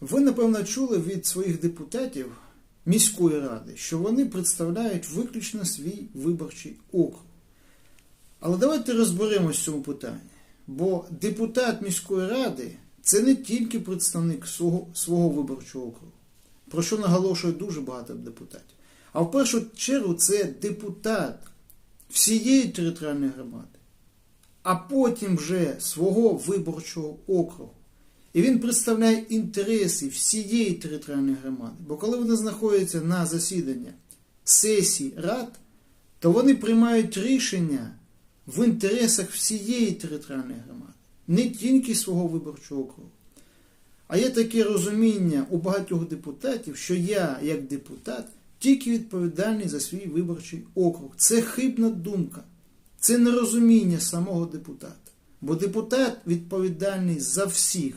Ви, напевно, чули від своїх депутатів міської ради, що вони представляють виключно свій виборчий округ. Але давайте розберемось в цьому питанні. Бо депутат міської ради це не тільки представник свого, свого виборчого округу, про що наголошує дуже багато депутатів. А в першу чергу це депутат всієї територіальної громади, а потім вже свого виборчого округу. І він представляє інтереси всієї територіальної громади. Бо коли вони знаходяться на засідання сесій рад, то вони приймають рішення в інтересах всієї територіальної громади, не тільки свого виборчого округу. А є таке розуміння у багатьох депутатів, що я, як депутат, тільки відповідальний за свій виборчий округ. Це хибна думка, це нерозуміння самого депутата. Бо депутат відповідальний за всіх.